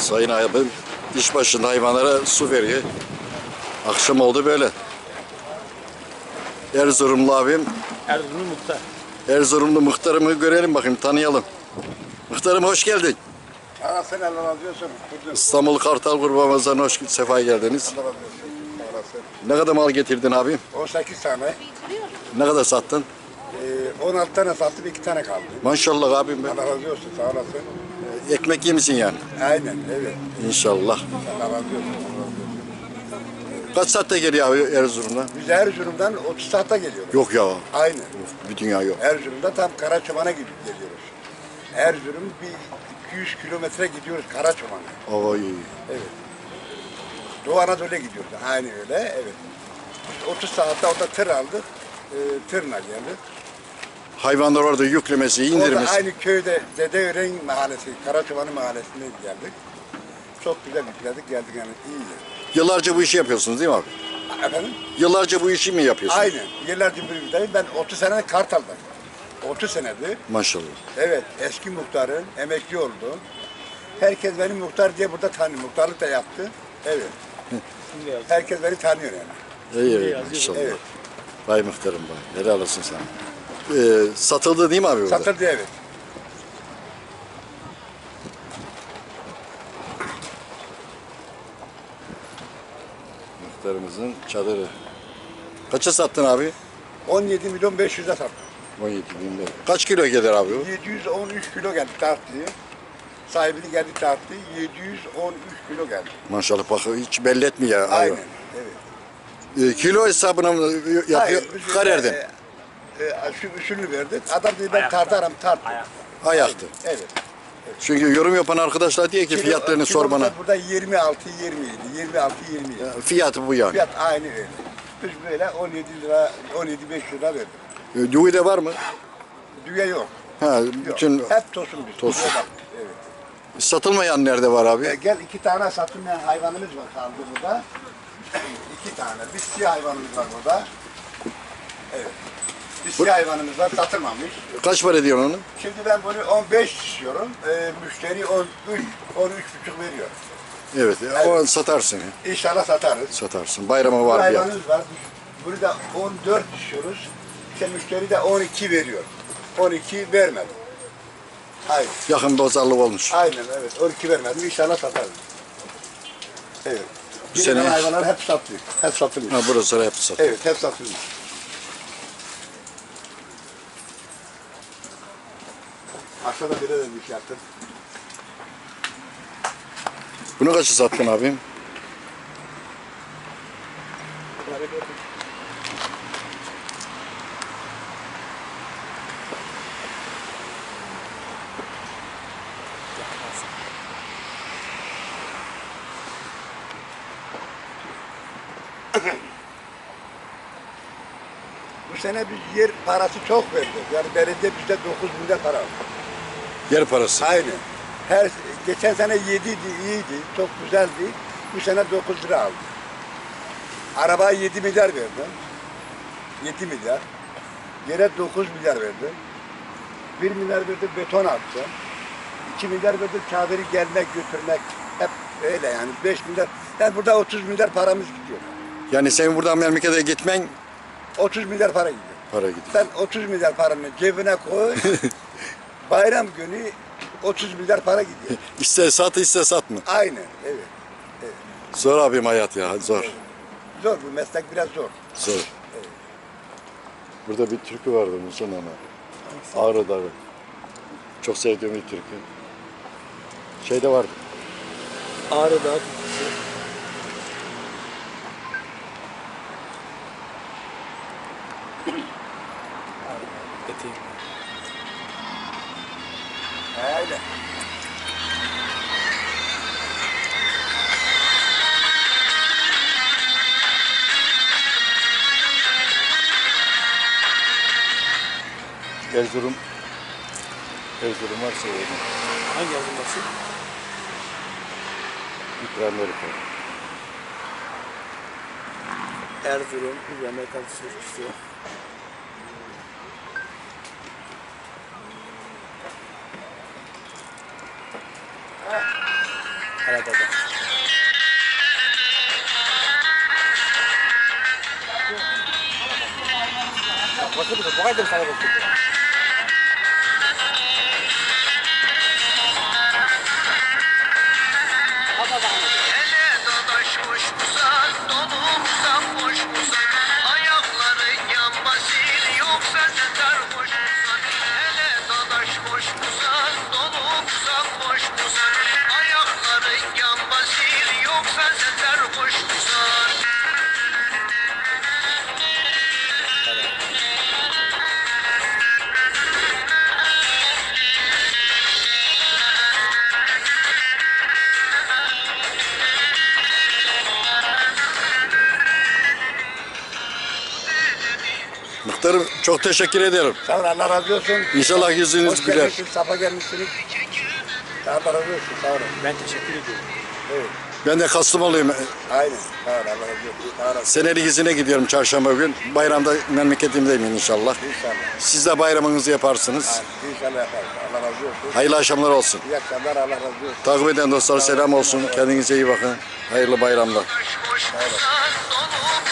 Sayın abim iş başında hayvanlara su veriyor. Akşam oldu böyle. Erzurumlu abim, Erzurumlu muhtar. Erzurumlu muhtarımı görelim bakayım, tanıyalım. Muhtarım hoş geldin. Arasın Allah razı olsun. İstanbul Kartal Kurbanımızdan hoş sefa geldiniz. Allah razı olsun. Ne kadar mal getirdin abim? 18 tane. Ne kadar sattın? Ee, 16 tane sattım 2 tane kaldı. Maşallah abim be. Allah razı olsun sağ olasın. Ekmek yemişsin yani. Aynen evet. İnşallah. Kaç saatte geliyor abi Erzurum'dan? Biz Erzurum'dan 30 saatte geliyoruz. Yok ya. Aynen. Bir dünya yok. Erzurum'da tam Karaçoban'a gidip geliyoruz. Erzurum bir 200 kilometre gidiyoruz Karaçoban'a. Oy. Evet. Doğu Anadolu'ya gidiyoruz. Aynı öyle evet. Biz 30 saatte orada tır aldık. E, tırla geldik. Hayvanlar orada yüklemesi, Orada indirmesi. aynı köyde Dedeören mahallesi, Karaçobanı mahallesine geldik. Çok güzel yükledik geldik yani iyi. Yıllarca bu işi yapıyorsunuz değil mi abi? Efendim? Yıllarca bu işi mi yapıyorsunuz? Aynen. Yıllarca birlikteyim. Ben 30 sene Kartal'dayım. 30 senedir. Maşallah. Evet. Eski muhtarın emekli oldu. Herkes beni muhtar diye burada tanıyor. Muhtarlık da yaptı. Evet. Herkes beni tanıyor yani. İyi, iyi maşallah. Evet. Vay muhtarım vay. Helal olsun sana. Ee, satıldı değil mi abi burada? Satıldı evet. Muhtarımızın çadırı. Kaça sattın abi? 17 milyon 500'e sattım. 17 bin lira. Kaç kilo gelir abi bu? 713 kilo geldi tarttı. Sahibini geldi tarttı. 713 kilo geldi. Maşallah bak hiç belli etmiyor ya. Aynen. Evet. Ee, kilo hesabına mı yapıyor? Hayır, biz Karerden. E, e, şu verdik. Adam dedi ben tartarım tart. Ayak. Ayaktı. Evet. Çünkü yorum yapan arkadaşlar diyor ki Kilo- fiyatlarını sor bana. da Burada 26 27 26 27. Fiyatı bu yani. Fiyat aynı öyle. Biz böyle 17 lira 17 5 lira verdik. Ee, Düğü de var mı? Düğe yok. Ha, yok. bütün Hep tosun biz. Tosun. Düğe Evet. satılmayan nerede var E, abi? gel iki tane satılmayan hayvanımız var kaldı burada. iki tane. Bir siyah hayvanımız var burada. Evet. Siyah hayvanımız var satılmamış. Kaç para ediyorsun onu? Şimdi ben bunu 15 istiyorum. E, müşteri 13, 13 buçuk veriyor. Evet, o satarsın. İnşallah satarız. Satarsın. Bayrama var bir hayvanımız var. Bunu da 14 istiyoruz. İşte müşteri de 12 veriyor. 12 vermedi. Hayır. Yakın bozarlık olmuş. Aynen evet. 12 vermedim. İnşallah satarız. Evet. Bu sene- hayvanlar hep satılıyor. Hep satılıyor. Ha, burası hep sat. Evet, hep satılıyor. Aşağıda bire de bir şey yaptım. Bunu kaça sattın abim? Bu sene biz yer parası çok verdik. Yani belediye bizde 9 milyar para aldı. Yer parası. Aynı. Her geçen sene 7 idi, iyiydi, çok güzeldi. Bu sene 9 lira aldı. Arabaya 7 milyar verdim. 7 milyar. Yere 9 milyar verdim. 1 milyar verdim beton attım. 2 milyar verdim çadırı gelmek götürmek. Hep öyle yani 5 milyar. Yani burada 30 milyar paramız gidiyor. Yani sen buradan memlekete gitmen 30 milyar para gidiyor. para gidiyor. Sen 30 milyar paranı cebine koy. bayram günü 30 milyar para gidiyor. İste sat iste satma. Aynen evet. Zor abim hayat ya zor. Zor bu meslek biraz zor. Zor. Burada bir türkü vardı Musa Nana. Ağrı Dağı. Çok sevdiğim bir türkü. Şeyde vardı. Ağrı Dağı Eteği. Öyle. Erzurum. Erzurum varsa orada. Hangi yazılması? İbrahim Erika. Erzurum, İbrahim Erkan Sözcüsü. 体で。これちょっと誤解でもされるって言ってた。Muhtarım çok teşekkür ederim. Sağ ol Allah razı olsun. İnşallah yüzünüz Hoş güler. gelmişsiniz, safa gelmişsiniz. Allah razı olsun. Sağ olun. Ben teşekkür ediyorum. Evet. Ben de Kastamonluyum. Aynen. Sağ ol. Allah razı olsun. Sağ olun. Senelik izine gidiyorum çarşamba gün. Bayramda memleketimdeyim inşallah. İnşallah. Siz de bayramınızı yaparsınız. İnşallah yaparız. Allah razı olsun. Hayırlı akşamlar olsun. İyi akşamlar. Allah razı olsun. Takip eden dostlar selam olsun. Kendinize iyi bakın. Hayırlı bayramlar. Musan, donumsan